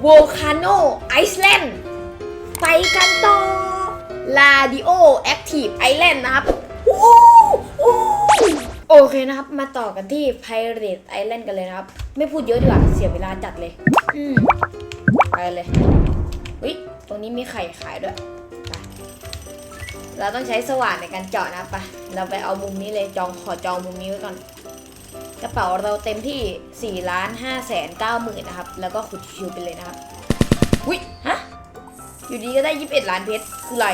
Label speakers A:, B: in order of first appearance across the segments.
A: โวคาโนไอซ์แลนด์ไปกันต่อลาดิโอแอคทีฟไอแลนด์นะครับอู้อู้โอเคนะครับ มาต่อกันที่ Pirate Island กันเลยนะครับ ไม่พูดเยอะดีกว่า เสียเวลาจัดเลย อืมไปเลยวิตรงนี้มีไข่ขายด้วยไปเราต้องใช้สว่านในการเจาะนะครับไปเราไปเอามุมนี้เลยจองขอจองมุมนี้ไว้ก่อน กระเป๋าเราเต็มที่4ล้าน5แสน9หมื่นนะครับ แล้วก็ขุดชิวๆไปเลยนะครับวิฮะ อยู่ดีก็ได้ 21 ล้านเพชรคืออะไร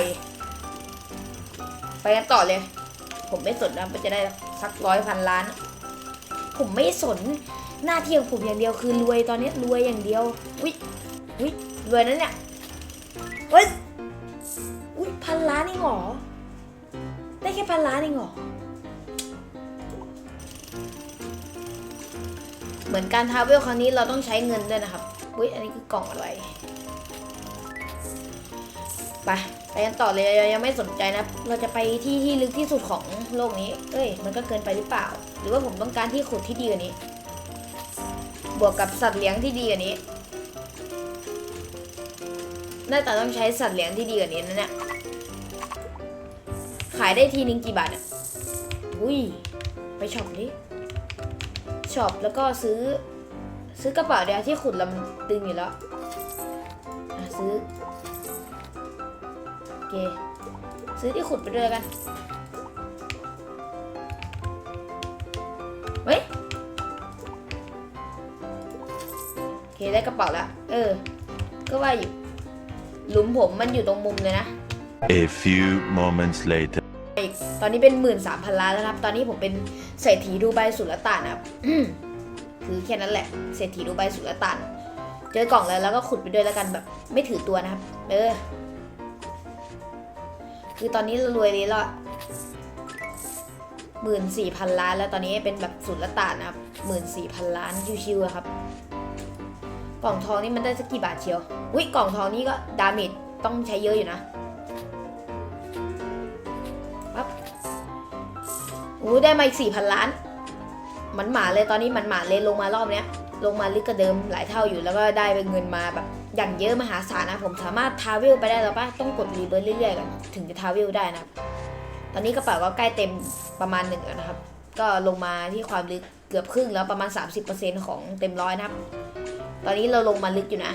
A: ไปกันต่อเลย ผมไม่สนนะมันจะได้สักร้อยพันล้าน ผมไม่สนหน้าที่ของผมอย่างเดียวคือรวยตอนนี้รวยอย่างเดียววิวิรวยนั้นเนี่ยเฮ้ยอุ้ยพันล้านเองเหรอ ได้แค่พันล้านเองเหรอ เหมือนการทาเวลครั้งนี้เราต้องใช้เงินด้วยนะครับอุ้ยอันนี้คือกล่องอะไรไปไปกันต่อเลยยังไม่สนใจนะ เราจะไปที่ที่ลึกที่สุดของโลกนี้ เอ้ย มันก็เกินไปหรือเปล่า หรือว่าผมต้องการที่ขุดที่ดีกว่านี้ บวกกับสัตว์เลี้ยงที่ดีกว่านี้ น่าจะต้องใช้สัตว์เลี้ยงที่ดีกว่านี้นะเนี่ย ขายได้ทีนึงกี่บาทอะ อุ้ย ไปช็อปดิ ช็อปแล้วก็ซื้อ ซื้อกระเป๋าเดียวที่ขุดลำตึงอยู่แล้วอะซื้อโอเคซื้อที่ขุดไปด้วยแล้วกันเฮ้ยโอเคได้กระเป๋าแล้วเออ ก็ว่าอยู่หลุมผมมันอยู่ตรงมุมเลยนะ
B: A few moments later.
A: อีกตอนนี้เป็นหมื่นสามพันล้านแล้วนะครับ ตอนนี้ผมเป็น เศรษฐีดูไบสุลต่านนะครับอืมคือแค่นั้นแหละ เศรษฐีดูไบสุลต่าน เจอกล่องแล้วแล้วก็ขุดไปด้วยแล้วกันแบบ ไม่ถือตัวนะครับ เออ คือตอนนี้เรารวยเลยแล้วหมื่นสี่พันล้าน แล้วตอนนี้เป็นแบบสุลต่านนะครับหมื่นสี่พันล้านชิวๆอะครับ กล่องทองนี่มันได้สักกี่บาทเชียวอุ้ยกล่องทองนี่ก็ดาเมจต้องใช้เยอะอยู่นะ โอ้ได้มาอีกสี่พันล้าน มันหมาเลยตอนนี้มันหมาเลยลงมารอบเนี้ย ลงมาลึกกว่าเดิมหลายเท่าอยู่แล้วก็ได้เป็นเงินมาแบบอย่างเยอะมหาศาลนะผมสามารถทาวิลไปได้แล้วปะต้องกดรีเบิร์เรื่อยๆก่อนถึงจะทาวิลได้นะตอนนี้กระเป๋าก็ใกล้เต็มประมาณหนึ่งแล้วนะครับ ก็ลงมาที่ความลึกเกือบครึ่งแล้วประมาณ 30%ของเต็มร้อยนะครับ ตอนนี้เราลงมาลึกอยู่นะ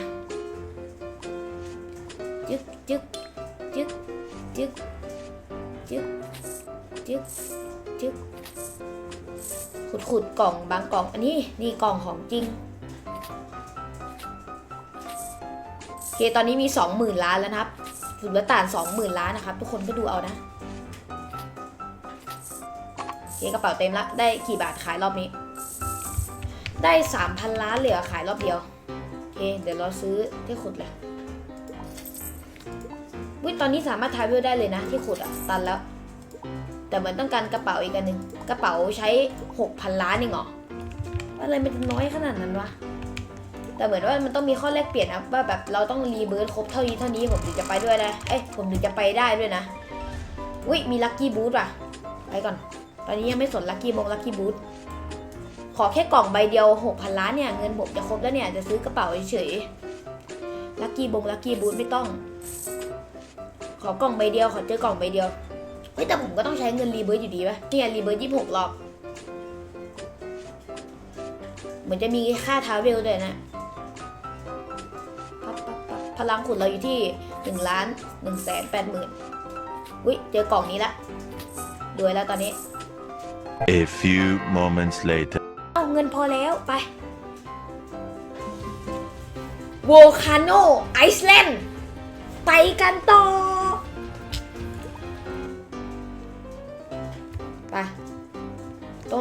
A: จึ๊กจึ๊กจึ๊กจึ๊กจึ๊กจึ๊ก จึ๊กขุดขุดกล่องบางกล่อง อันนี้นี่กล่องของจริงโอเคตอนนี้มีสองหมื่นล้านแล้วนะครับสุดละต่านสองหมื่นล้านนะครับ ทุกคนก็ดูเอานะโอเคกระเป๋าเต็มละได้กี่บาทขายรอบนี้ ได้สามพันล้านเหลือขายรอบเดียวโอเคเดี๋ยวเราซื้อที่ขุดเลยวิตอนนี้สามารถทายวิวได้เลยนะที่ขุดอะตันแล้ว แต่เหมือนต้องการกระเป๋าอีกอันหนึ่งกระเป๋าใช้ 6,000 ล้านเองเหรออะไรมันจะน้อยขนาดนั้นวะแต่เหมือนว่ามันต้องมีข้อแลกเปลี่ยนนะว่าแบบเราต้องรีเบิร์ดครบเท่านี้เท่านี้ผมถึงจะไปด้วยนะเอ้ยผมถึงจะไปได้ด้วยนะอุ้ยมีลัคกี้บูธว่ะไปก่อน ตอนนี้ยังไม่สนลัคกี้บงลัคกี้บูธขอแค่กล่องใบเดียว 6,000 ล้านเนี่ย เงินผมจะครบแล้วเนี่ย จะซื้อกระเป๋าเฉยๆลัคกี้บงลัคกี้บูธไม่ต้อง ขอกล่องใบเดียว ขอเจอกล่องใบเดียว เฮ้ยแต่ผมก็ต้องใช้เงินรีเบิร์ตอยู่ดีป่ะเนี่ยรีเบิร์ตยี่สิบหกรอบ เหมือนจะมีค่าทาวเวลด้วยนะปั๊บปั๊บปั๊บพลังขุดเราอยู่ที่หนึ่งล้านหนึ่งแสนแปดหมื่นอุ้ยเจอกล่องนี้ละรวยแล้วตอนนี้
B: A few moments later.
A: เอาเงินพอแล้วไปโวคาโนไอซ์แลนด์ไปกันต่อ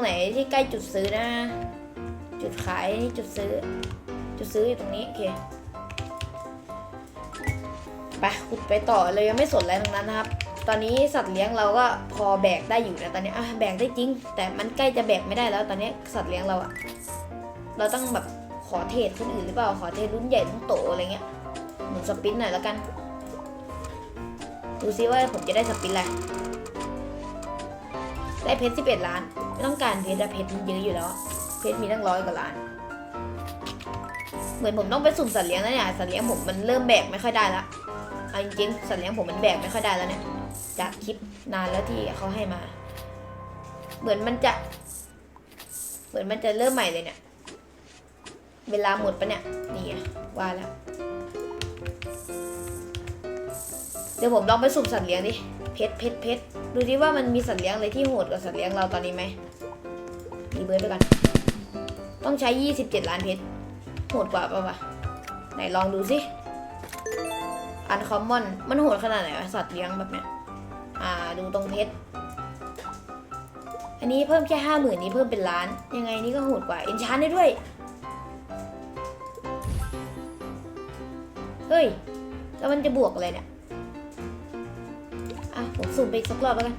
A: รงไหนที่ใกล้จุดซื้อนะ จุดขายจุดซื้อ จุดซื้ออยู่ตรงนี้โอเคไปขุดไปต่อเลยยังไม่สนอะไรทั้งนั้นนะครับ ตอนนี้สัตว์เลี้ยงเราก็พอแบกได้อยู่นะตอนนี้อะแบกได้จริง แต่มันใกล้จะแบกไม่ได้แล้ว ตอนนี้สัตว์เลี้ยงเราอะเราต้องแบบขอเทรดคนอื่นหรือเปล่าขอเทรดรุ่นใหญ่รุ่นโตอะไรเงี้ยหมุนสปินหน่อยแล้วกันดูซิว่าผมจะได้สปินอะไรได้เพชร11ล้าน ไม่ต้องการเพชรอะเพชรมันเยอะอยู่แล้ว เพชรมีตั้งร้อยกว่าล้าน เหมือนผมต้องไปสุ่มสัตว์เลี้ยงแล้วเนี่ย สัตว์เลี้ยงผมมันเริ่มแบกไม่ค่อยได้ละเอาจริงๆสัตว์เลี้ยงผมมันแบกไม่ค่อยได้แล้วเนี่ย จากคลิปนานแล้วที่เขาให้มา เหมือนมันจะ เหมือนมันจะเริ่มใหม่เลยเนี่ย เวลาหมดปะเนี่ย นี่ไงว่าแล้ว ดี๋ยวผมลองไปสุ่มสัตว์เลี้ยงดิเพชรเพชรเพชรดูดิว่ามันมีสัตว์เลี้ยงอะไรที่โหดกว่าสัตว์เลี้ยงเราตอนนี้ไหมมีเบิร์ดไปก่อนต้องใช้ 27 ล้านเพชรโหดกว่าปะวะไหนลองดูสิอันคอมมอนมันโหดขนาดไหนวะสัตว์เลี้ยงแบบเนี้ยอ่าดูตรงเพชรอันนี้เพิ่มแค่ห้าหมื่นนี้เพิ่มเป็นล้าน ยังไงนี่ก็โหดกว่าเอนชานได้ด้วยเฮ้ยแล้วมันจะบวกอะไรเนี่ย ผมสุ่มไปอีกสักรอบแล้วกัน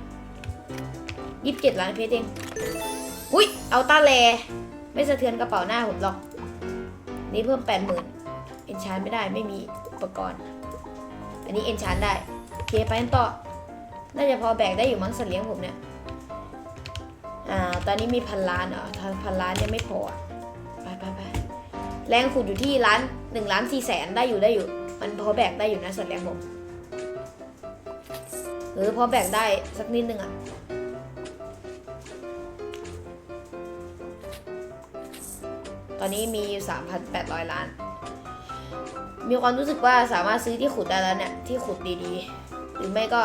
A: ยี่สิบเจ็ดล้านเพชรเอง อุ้ยเอาตาแล ไม่สะเทือนกระเป๋าหน้าผมหรอก นี่เพิ่มแปดหมื่นเอนชานไม่ได้ไม่มีอุปกรณ์ อันนี้เอนชานได้โอเคไปกันต่อ น่าจะพอแบกได้อยู่มั้งสัตว์เลี้ยงผมเนี่ย อ่า ตอนนี้มีพันล้านอถ้าพันล้านยังไม่พออะไปไปไปแรงขุดอยู่ที่ล้านหนึ่งล้านสี่แสนได้อยู่ได้อยู่ มันพอแบกได้อยู่นะสัตว์เลี้ยงผม หรือพอแบกได้สักนิดนึงอะตอนนี้มีอยู่3,800 ล้าน มีความรู้สึกว่าสามารถซื้อที่ขุดได้แล้วเนี่ย ที่ขุดดีๆ หรือไม่ก็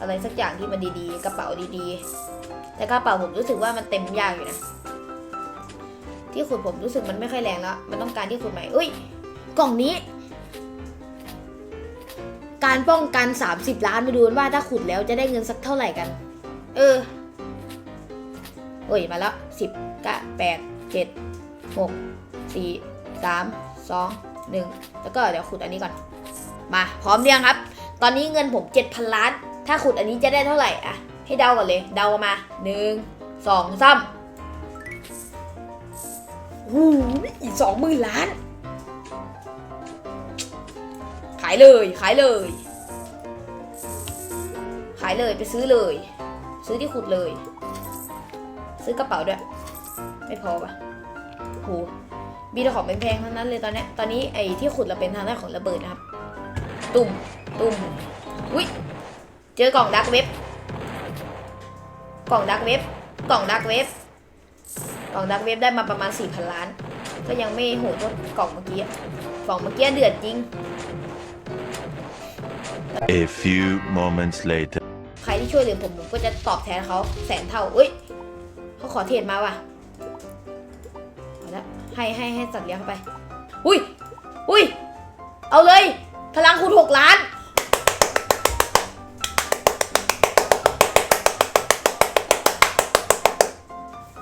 A: อะไรสักอย่างที่มันดีๆ กระเป๋าดีๆ แต่กระเป๋าผมรู้สึกว่ามันเต็มยากอยู่นะ ที่ขุดผมรู้สึกมันไม่ค่อยแรงแล้ว มันต้องการที่ขุดใหม่ อุ้ย กล่องนี้ การป้องกัน 30 ล้านมาดูกันว่าถ้าขุดแล้วจะได้เงินสักเท่าไหร่กัน เออโอ้ยมาแล้วสิบกะแปดเจ็ดหกสี่สามสองหนึ่งแล้วก็เดี๋ยวขุดอันนี้ก่อน มาพร้อมเรียงครับ ตอนนี้เงินผม7,000ล้าน ถ้าขุดอันนี้จะได้เท่าไหร่อะให้เดาก่อนเลยเดามาหนึ่งสองสามหูอีกสองหมื่นล้านายเลย ขายเลย ขายเลยไปซื้อเลย ซื้อที่ขุดเลย ซื้อกระเป๋าด้วย ไม่พอปะโหมีแต่ของแพงๆทั้งนั้นเลยตอนนี้ตอนนี้ไอ้ที่ขุดเราเป็นทางด้านของระเบิดนะครับ ตุ่มตุ่มอุ้ยเจอกล่องดักเว็บ กล่องดักเว็บ กล่องดักเว็บ กล่องดักเว็บได้มาประมาณ4,000ล้าน ก็ยังไม่โหดเท่ากล่องเมื่อกี้กล่องเมื่อกี้เดือดจริง
B: A few moments later.
A: ใครที่ช่วยเหลือผมผมก็จะตอบแทนเขาแสนเท่าอุ้ยเขาขอเทรดมาว่ะเอาละให้ให้ให้สัตว์เลี้ยงเข้าไป อุ้ย อุ้ย เอาเลย พลังคูณหกล้าน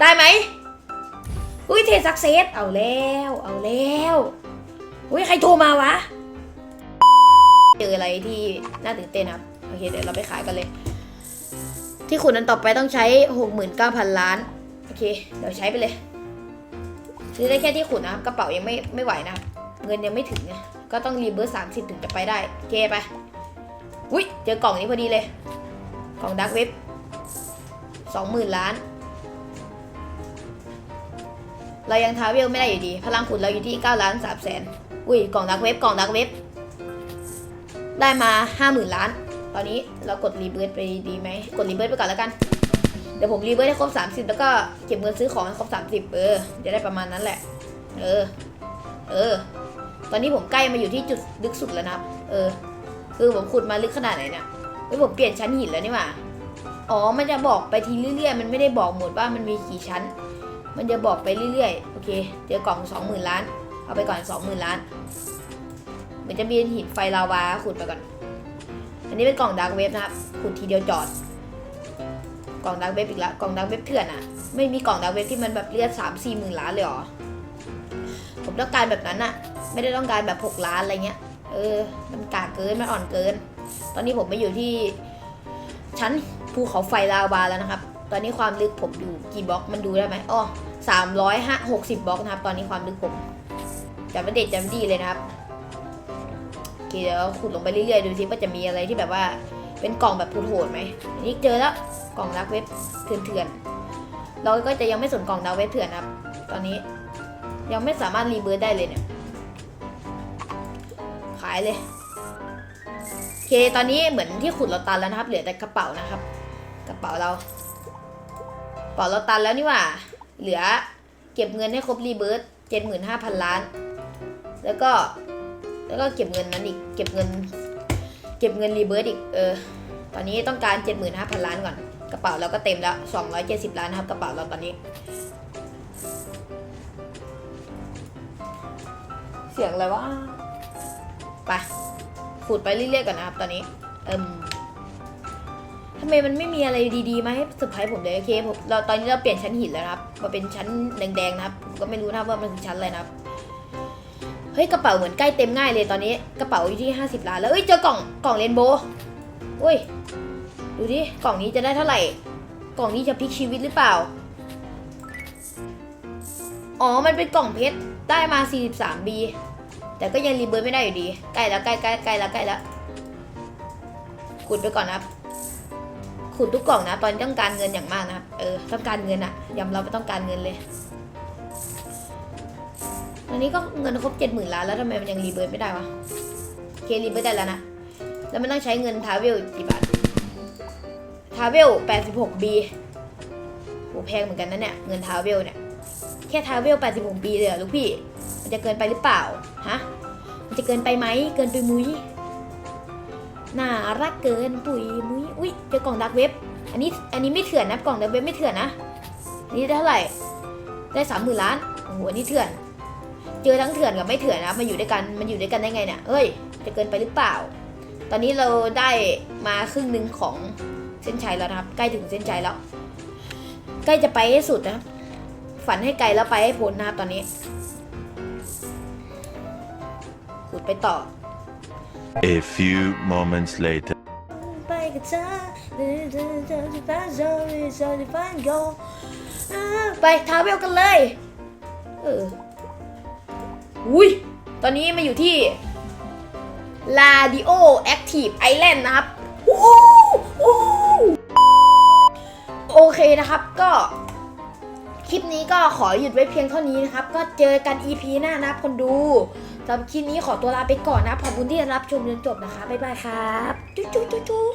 A: ได้ไหม อุ้ยเทสักเซส เอาแล้ว เอาแล้ว อุ้ยใครโทรมาวะ เจออะไรที่น่าตื่นเต้นครับโอเคเดี๋ยวเราไปขายกันเลย ที่ขุดนั้นต่อไปต้องใช้ 69,000 ล้านโอเคเดี๋ยวใช้ไปเลยซื้อได้แค่ที่ขุดนะครับกระเป๋ายังไม่ไม่ไหวนะเงินยังไม่ถึงไงก็ต้องรีเบิร์สามสิบถึงจะไปได้โอเคไปอุ้ยเจอกล่องนี้พอดีเลยกล่องดักเว็บสองหมื่นล้าน เรายังท้าเวลไม่ได้อยู่ดี พลังขุดเราอยู่ที่9ล้าน3แสนอุ้ยกล่องดักเว็บกล่องดักเว็บ ได้มาห้าหมื่นล้าน ตอนนี้เรากดรีเบิร์ตไปดีไหมกดรีเบิร์ตไปก่อนแล้วกัน เดี๋ยวผมรีเบิร์ตให้ครบ 30 แล้วก็เก็บเงินซื้อของให้ครบ 30 เออ จะได้ประมาณนั้นแหละ เออ เออ ตอนนี้ผมใกล้มาอยู่ที่จุดลึกสุดแล้วนะครับเออ คือผมขุดมาลึกขนาดไหนเนี่ยเฮ้ยผมเปลี่ยนชั้นหินแล้วนี่หว่าอ๋อ มันจะบอกไปทีเรื่อยๆ มันไม่ได้บอกหมดว่ามันมีกี่ชั้น มันจะบอกไปเรื่อยๆ โอเค เจอกล่อง 20,000 ล้าน เอาไปก่อน 20,000 ล้าน มันจะมีหินไฟลาวาขุดไปก่อน อันนี้เป็นกล่องดาร์กเว็บนะครับ ขุดทีเดียวจอด กล่องดาร์กเว็บอีกแล้วกล่องดาร์กเว็บเถื่อนอะไม่มีกล่องดาร์กเว็บที่มันแบบเลือดสามสี่หมื่นล้านเลยหรอ ผมต้องการแบบนั้นอะไม่ได้ต้องการแบบหกล้านอะไรเงี้ย เออ มันกากเกิน มันอ่อนเกิน ตอนนี้ผมมาอยู่ที่ชั้นภูเขาไฟลาวาแล้วนะครับ ตอนนี้ความลึกผมอยู่กี่บล็อกมันดูได้ไหมอ๋อสามร้อยห้าหกสิบบล็อกนะครับ ตอนนี้ความลึกผมจำไม่เด็ดจำไม่ดีเลยนะครับ เคเดี๋ยวขุดลงไปเรื่อยๆดูซิว่าจะมีอะไรที่แบบว่าเป็นกล่องแบบโหดๆไหมนนี้เจอแล้วกล่องดักเว็บเถื่อนๆเราก็จะยังไม่สนกล่องดักเว็บเถื่อนนะครับ ตอนนี้ยังไม่สามารถรีเบิร์ดได้เลยเนี่ยขายเลยโอเคตอนนี้เหมือนที่ขุดเราตันแล้วนะครับ เหลือแต่กระเป๋านะครับ กระเป๋าเรากระเป๋าเราตันแล้วนี่ว่า เหลือเก็บเงินให้ครบรีเบิร์ดเจ็ดหมื่นห้าพันล้าน แล้วก็ แล้วก็เก็บเงินนั้นอีก เก็บเงิน เก็บเงินรีเบิร์ดอีก เออ ตอนนี้ต้องการเจ็ดหมื่นห้าพันล้านก่อน กระเป๋าเราก็เต็มแล้วสองร้อยเจ็ดสิบล้านนะครับ กระเป๋าเราตอนนี้ เสียงอะไรวะ ไปขุดไปเรื่อยๆก่อนนะครับ ตอนนี้ เอิมทำไมมันไม่มีอะไรดีๆมาให้เซอร์ไพรส์ผมเลยโอเคผมเราตอนนี้เราเปลี่ยนชั้นหินแล้วนะครับมาเป็นชั้นแดงๆนะครับผมก็ไม่รู้นะว่ามันคือชั้นอะไรนะครับ ฮ้ยกระเป๋าเหมือนใกล้เต็มง่ายเลยตอนนี้ กระเป๋าอยู่ที่ 50 ล้านแล้วเอ้ยเจอกล่องกล่องเรนโบว์อุ้ยดูดิกล่องนี้จะได้เท่าไหร่ กล่องนี้จะพลิกชีวิตหรือเปล่า อ๋อมันเป็นกล่องเพชรได้มา 43B แต่ก็ยังรีเบิร์ตไม่ได้อยู่ดี ใกล้แล้วใกล้ใกล้ใกล้แล้วใกล้แล้วขุดไปก่อนนะครับขุดทุกกล่องนะ ตอนนต้องการเงินอย่างมากนะครับเออต้องการเงินอะยำเราไม่ต้องการเงินเลย อันนี้ก็เงินครบเจ็ดหมื่นล้านแล้วทำไมมันยังรีเบิร์ตไม่ได้วะเครีเบิร์ตได้แล้วนะ แล้วมันต้องใช้เงินทาเวลกี่บาททาเวล 86B โหแพงเหมือนกันนะเนี่ยเงินทาเวลเนี่ยแค่ทาเวล 86B เลยเหรอลูกพี่ มันจะเกินไปหรือเปล่าฮะมันจะเกินไปไหมเกินไปมุ้ยน่ารักเกินปุ๋ยมุ้ยอุ้ยเจอกล่องดักเว็บ อันนี้อันนี้ไม่เถื่อนนะกล่องดักเว็บไม่เถื่อนนะนนี้ได้เท่าไหร่ได้สามหมื่นล้านโอ้โหอันนี้เถื่อน เจอทั้งเถื่อนกับไม่เถื่อนนะมาอยู่ด้วยกันมันอยู่ด้วยกันได้ไงเนี่ยเฮ้ยจะเกินไปหรือเปล่า ตอนนี้เราได้มาครึ่งหนึ่งของเส้นชัยแล้วนะครับ ใกล้ถึงเส้นชัยแล้ว ใกล้จะไปให้สุดนะครับฝันให้ไกลแล้วไปให้พ้นนะครับตอนนี้ขุดไปต่อ
B: A few moments later.
A: ไปกับเธอไปทาวเวลกันเลยเออ อุ้ยตอนนี้มาอยู่ที่ Radio Active Island นะครับโอเคนะครับก็คลิปนี้ก็ขอหยุดไว้เพียงเท่านี้นะครับ ก็เจอกัน EP หน้านะครับคนดูสำหรับคลิปนี้ขอตัวลาไปก่อนนะขอบคุณที่รับชมจนจบนะคะ บ๊ายบายครับ จุ๊จุ๊จุ๊